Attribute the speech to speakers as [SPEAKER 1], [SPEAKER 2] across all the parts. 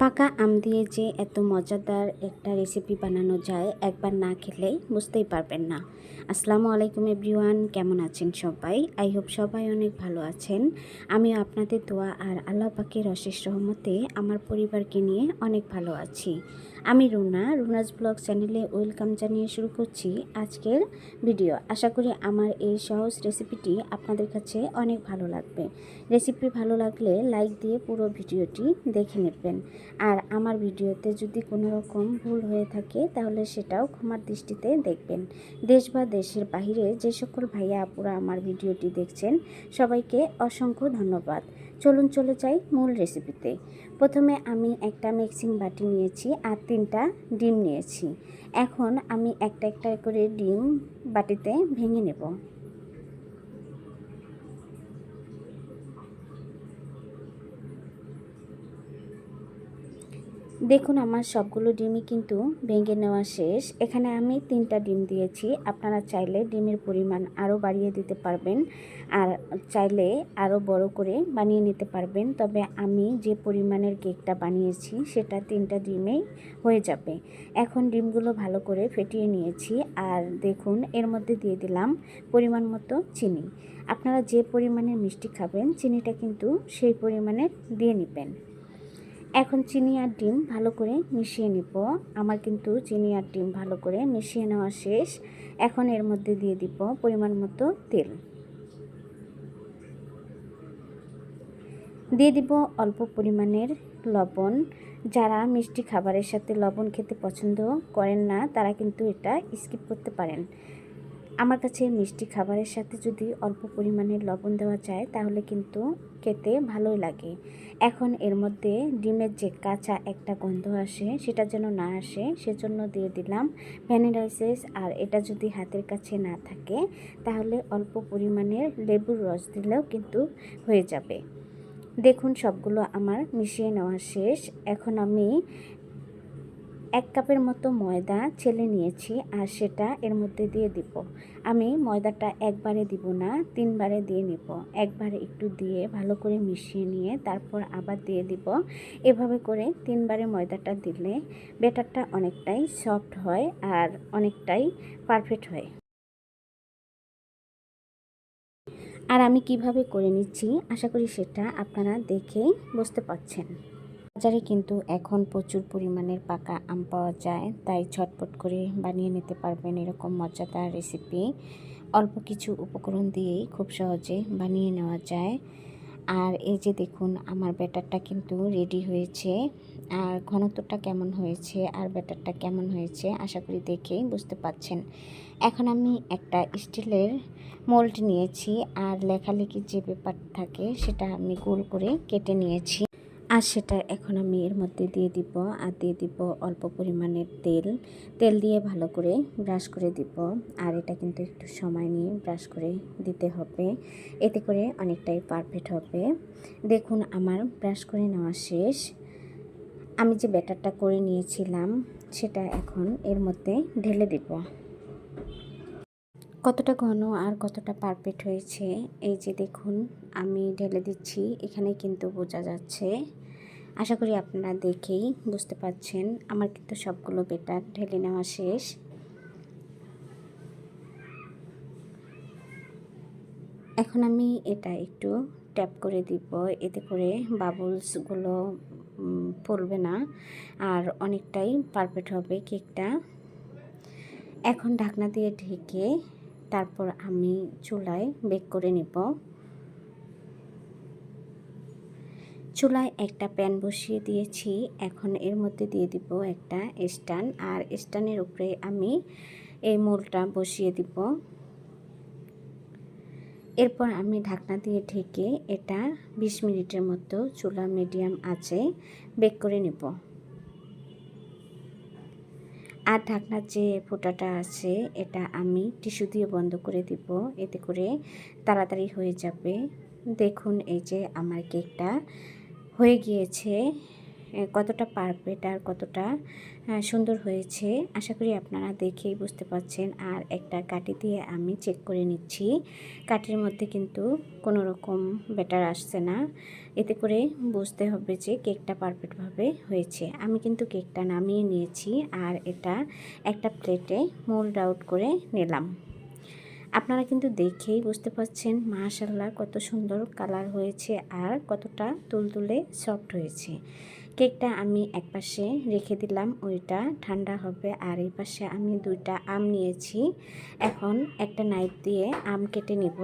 [SPEAKER 1] পাকা আম দিয়ে যে এত মজাদার একটা রেসিপি বানানো যায়, একবার না খেলেই বুঝতেই পারবেন না। আসসালামু আলাইকুম এভরিওয়ান, কেমন আছেন সবাই? আই হোপ সবাই অনেক ভালো আছেন। আমিও আপনাদের দোয়া আর আল্লাহ পাকের অশেষ রহমতে আমার পরিবারকে নিয়ে অনেক ভালো আছি। আমি রুনা, রুনাজ ব্লগ চ্যানেলে ওয়েলকাম জানিয়ে শুরু করছি আজকের ভিডিও। আশা করি আমার এই সহজ রেসিপিটি আপনাদের কাছে অনেক ভালো লাগবে। রেসিপি ভালো লাগলে লাইক দিয়ে পুরো ভিডিওটি দেখে নেবেন। আর আমার ভিডিওতে যদি কোনো রকম ভুল হয়ে থাকে, তাহলে সেটাও ক্ষমার দৃষ্টিতে দেখবেন। দেশ বা দেশের বাইরে যে সকল ভাইয়া আপুরা আমার ভিডিওটি দেখছেন, সবাইকে অসংখ্য ধন্যবাদ। চলুন চলে যাই মূল রেসিপিতে প্রথমে আমি একটা মিক্সিং বাটি নিয়েছি আর তিনটা ডিম নিয়েছি। এখন আমি একটা একটা করে ডিম বাটিতে ভেঙে নেব। দেখুন, আমার সবগুলো ডিমই কিন্তু ভেঙে নেওয়া শেষ। এখানে আমি তিনটা ডিম দিয়েছি। আপনারা চাইলে ডিমের পরিমাণ আরও বাড়িয়ে দিতে পারবেন আর চাইলে আরও বড় করে বানিয়ে নিতে পারবেন। তবে আমি যে পরিমাণের কেকটা বানিয়েছি, সেটা তিনটা ডিমেই হয়ে যাবে। এখন ডিমগুলো ভালো করে ফেটিয়ে নিয়েছি আর দেখুন, এর মধ্যে দিয়ে দিলাম পরিমাণ মতো চিনি। আপনারা যে পরিমাণের মিষ্টি খাবেন, চিনিটা কিন্তু সেই পরিমাণে দিয়ে নেবেন। এখন চিনি আর ডিম ভালো করে মিশিয়ে নিব। আমার কিন্তু চিনি আর ডিম ভালো করে মিশিয়ে নেওয়া শেষ। এখন এর মধ্যে দিয়ে দিব পরিমাণ মতো তেল। দিয়ে দিব অল্প পরিমাণের লবণ। যারা মিষ্টি খাবারের সাথে লবণ খেতে পছন্দ করেন না, তারা কিন্তু এটা স্কিপ করতে পারেন। আমার কাছে মিষ্টি খাবারের সাথে যদি অল্প পরিমাণে লবণ দেওয়া যায়, তাহলে কিন্তু খেতে ভালোই লাগে। এখন এর মধ্যে ডিমের যে কাঁচা একটা গন্ধ আসে, সেটা যেন না আসে, সেজন্য দিয়ে দিলাম ভ্যানিলাইসেস আর এটা যদি হাতের কাছে না থাকে, তাহলে অল্প পরিমাণের লেবুর রস দিলেও কিন্তু হয়ে যাবে। দেখুন, সবগুলো আমার মিশিয়ে নেওয়া শেষ। এখন আমি এক কাপের মতো ময়দা ছেলে নিয়েছি আর সেটা এর মধ্যে দিয়ে দিব। আমি ময়দাটা একবারে দিব না, তিনবারে দিয়ে নিব। একবারে একটু দিয়ে ভালো করে মিশিয়ে নিয়ে তারপর আবার দিয়ে দিব। এভাবে করে তিনবারে ময়দাটা দিলে বেটারটা অনেকটাই সফট হয় আর অনেকটাই পারফেক্ট হয়। আর আমি কীভাবে করে নিচ্ছি, আশা করি সেটা আপনারা দেখেই বুঝতে পারছেন। বাজারে কিন্তু এখন প্রচুর পরিমাণের পাকা আম পাওয়া যায়, তাই ছটপট করে বানিয়ে নিতে পারবেন এরকম মজাদার রেসিপি অল্প কিছু উপকরণ দিয়েই খুব সহজে বানিয়ে নেওয়া যায়। আর এই যে দেখুন, আমার ব্যাটারটা কিন্তু রেডি হয়েছে। আর ঘনত্বটা কেমন হয়েছে, আর ব্যাটারটা কেমন হয়েছে, আশা করি দেখেই বুঝতে পাচ্ছেন এখন আমি একটা স্টিলের মোল্ড নিয়েছি, আর লেখালেখির যে পেপার থাকে, সেটা আমি গোল করে কেটে নিয়েছি। আর সেটা এখন আমি এর মধ্যে দিয়ে দিব আর দিয়ে দিব অল্প পরিমাণের তেল। তেল দিয়ে ভালো করে ব্রাশ করে দিব। আর এটা কিন্তু একটু সময় নিয়ে ব্রাশ করে দিতে হবে। এতে করে অনেকটাই পারফেক্ট হবে। দেখুন, আমার ব্রাশ করে নেওয়া শেষ। আমি যে ব্যাটারটা করে নিয়েছিলাম, সেটা এখন এর মধ্যে ঢেলে দিব। কতটা ঘন আর কতটা পারফেক্ট হয়েছে, এই যে দেখুন, আমি ঢেলে দিচ্ছি এখানে কিন্তু বোঝা যাচ্ছে। আশা করি আপনারা দেখেই বুঝতে পারছেন, আমার কিন্তু সবগুলো বেটার ঢেলে নেওয়া শেষ। এখন আমি এটা একটু ট্যাপ করে দিব, এতে করে বাবলসগুলো পড়বে না আর অনেকটাই পারফেক্ট হবে কেকটা। এখন ঢাকনা দিয়ে ঢেকে তারপর আমি চুলায় বেক করে নিব। চুলায় একটা প্যান বসিয়ে দিয়েছি। এখন এর মধ্যে দিয়ে দিব একটা স্ট্যান্ড আর স্ট্যান্ডের উপরে আমি এই মোলটা বসিয়ে দিব। এরপর আমি ঢাকনা দিয়ে ঢেকে এটা ২০ মিনিটের মতো চুলা মিডিয়াম আছে বেক করে নেব। আর ঢাকনার যে ফোটাটা আছে, এটা আমি টিস্যু দিয়ে বন্ধ করে দিব। এতে করে তাড়াতাড়ি হয়ে যাবে। দেখুন, এই যে আমার কেকটা হয়ে গিয়েছে। কতটা পারফেক্ট আর কতটা সুন্দর হয়েছে, আশা করি আপনারা দেখেই বুঝতে পারছেন। আর একটা কাটি দিয়ে আমি চেক করে নিচ্ছি। কাটির মধ্যে কিন্তু কোনো রকম ব্যাটার আসছে না। এতে করে বুঝতে হবে যে কেকটা পারফেক্টভাবে হয়েছে। আমি কিন্তু কেকটা নামিয়ে নিয়েছি আর এটা একটা প্লেটে মোল্ড আউট করে নিলাম। আপনারা কিন্তু দেখেই বুঝতে পারছেন মাশাল্লাহ কত সুন্দর কালার হয়েছে আর কতটা তুলতুলে সফট হয়েছে। কেকটা আমি একপাশে রেখে দিলাম, ওইটা ঠান্ডা হবে। আর এই পাশে আমি দুইটা আম নিয়েছি। এখন একটা নাইফ দিয়ে আম কেটে নিব।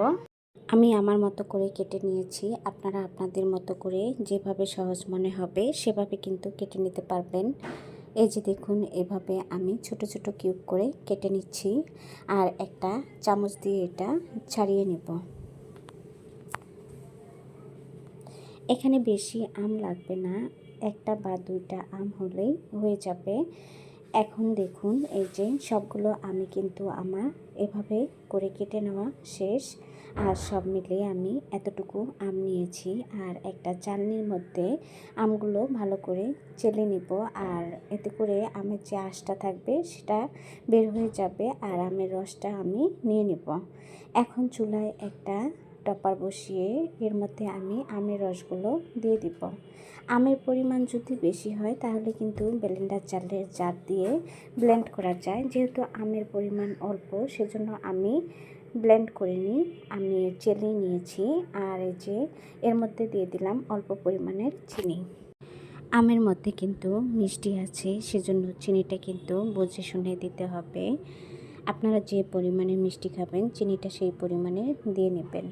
[SPEAKER 1] আমি আমার মতো করে কেটে নিয়েছি। আপনারা আপনাদের মতো করে যেভাবে সহজ মনে হবে, সেভাবে কিন্তু কেটে নিতে পারবেন। এই যে দেখুন, এভাবে আমি ছোট ছোট কিউব করে কেটে নিচ্ছি। আর একটা চামচ দিয়ে এটা ছাড়িয়ে নেব। এখানে বেশি আম লাগবে না। একটা বা দুইটা আম হলেই হয়ে যাবে। এখন দেখুন, এই যে সবগুলো আমি কিন্তু আমার এভাবে করে কেটে নেওয়া শেষ। আর সব মিলিয়ে আমি এতটুকু আম নিয়েছি। আর একটা চালনির মধ্যে আমগুলো ভালো করে চেলে নিব। আর এতে করে আমের যে আঁশটা থাকবে, সেটা বের হয়ে যাবে। আর আমের রসটা আমি নিয়ে নিব। এখন চুলায় একটা টপার বসিয়ে এর মধ্যে আমি আমের রসগুলো দিয়ে দিব। আমের পরিমাণ যদি বেশি হয়, তাহলে কিন্তু ব্লেন্ডার চালের জার দিয়ে ব্লেন্ড করা যায়। যেহেতু আমের পরিমাণ অল্প, সেজন্য আমি ব্লেন্ড করে নিই আমি চেলে নিয়েছি। আর এই যে এর মধ্যে দিয়ে দিলাম অল্প পরিমাণের চিনি। আমের মধ্যে কিন্তু মিষ্টি আছে, সেজন্য চিনিটা কিন্তু বুঝে শুনে দিতে হবে। আপনারা যে পরিমাণে মিষ্টি খাবেন, চিনিটা সেই পরিমাণে দিয়ে নেবেন।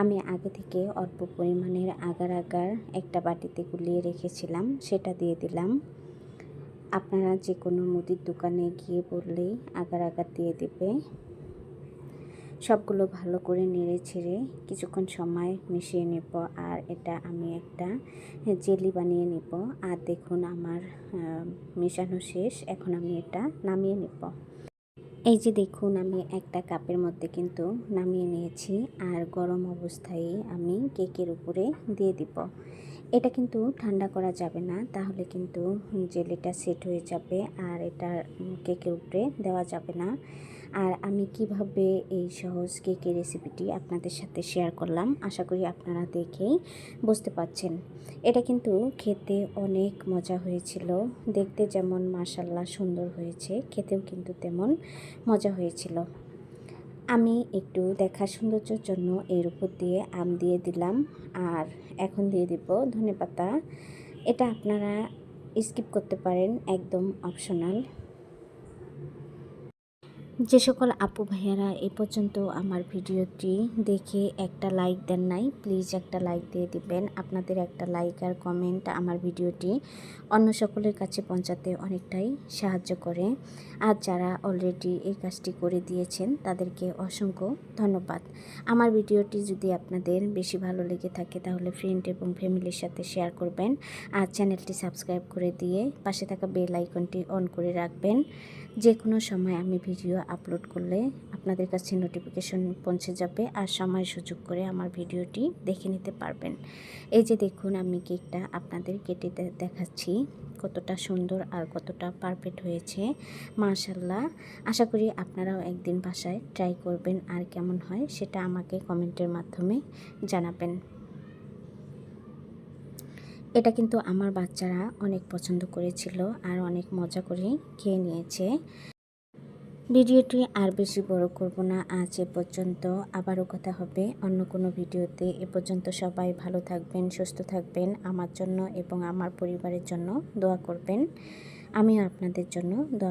[SPEAKER 1] আমি আগে থেকে অল্প পরিমাণের আগার আগার একটা বাটিতে গুলিয়ে রেখেছিলাম, সেটা দিয়ে দিলাম। আপনারা যে কোনো মুদির দোকানে গিয়ে বললেই আগার আগার দিয়ে দেবে। সবগুলো ভালো করে নেড়ে ছেড়ে কিছুক্ষণ সময় মিশিয়ে নেব, আর এটা আমি একটা জেলি বানিয়ে নেব। আর দেখুন আমার মেশানো শেষ, এখন আমি এটা নামিয়ে নেব। এই যে দেখুন, আমি একটা কাপের মধ্যে কিন্তু নামিয়ে নিয়েছি আর গরম অবস্থায় আমি কেকের উপরে দিয়ে দিব। এটা কিন্তু ঠান্ডা করা যাবে না, তাহলে কিন্তু জেলিটা সেট হয়ে যাবে আর এটা কেকের উপরে দেওয়া যাবে না। আর আমি কীভাবে এই সহজ কেকের রেসিপিটি আপনাদের সাথে শেয়ার করলাম, আশা করি আপনারা দেখেই বুঝতে পাচ্ছেন এটা কিন্তু খেতে অনেক মজা হয়েছিল। দেখতে যেমন মাসাল্লাহ সুন্দর হয়েছে, খেতেও কিন্তু তেমন মজা হয়েছিল। আমি একটু দেখা সৌন্দর্যের জন্য এর উপর দিয়ে আম দিয়ে দিলাম, আর এখন দিয়ে দিব ধনে পাতা এটা আপনারা স্কিপ করতে পারেন, একদম অপশনাল যে সকল আপু ভাইয়ারা এ পর্যন্ত আমার ভিডিওটি দেখে একটা লাইক দেন নাই প্লিজ একটা লাইক দিয়ে দিবেন। আপনাদের একটা লাইক আর কমেন্ট আমার ভিডিওটি অন্য সকলের কাছে পৌঁছাতে অনেকটাই সাহায্য করে। আর যারা অলরেডি এই কাজটি করে দিয়েছেন, তাদেরকে অসংখ্য ধন্যবাদ। আমার ভিডিওটি যদি আপনাদের বেশি ভালো লেগে থাকে, তাহলে ফ্রেন্ড এবং ফ্যামিলির সাথে শেয়ার করবেন। আর চ্যানেলটি সাবস্ক্রাইব করে দিয়ে পাশে থাকা বেল আইকনটি অন করে রাখবেন। যে কোনো সময় আমি ভিডিও আপলোড করলে আপনাদের কাছে নোটিফিকেশন পৌঁছে যাবে আর সময় সুযোগ করে আমার ভিডিওটি দেখে নিতে পারবেন। এই যে দেখুন, আমি কেকটা আপনাদের কেটে দেখাচ্ছি কতটা সুন্দর আর কতটা পারফেক্ট হয়েছে। মাশাল্লাহ আশা করি আপনারাও একদিন বাসায় ট্রাই করবেন আর কেমন হয় সেটা আমাকে কমেন্টের মাধ্যমে জানাবেন। এটা কিন্তু আমার বাচ্চারা অনেক পছন্দ করেছিল আর অনেক মজা করে খেয়ে নিয়েছে। ভিডিওটি আর বেশি বড় করব না। আজ এ পর্যন্ত। আবারও কথা হবে অন্য কোনো ভিডিওতে। এ পর্যন্ত সবাই ভালো থাকবেন, সুস্থ থাকবেন, আমার জন্য এবং আমার পরিবারের জন্য দোয়া করবেন। আমিও আপনাদের জন্য দোয়া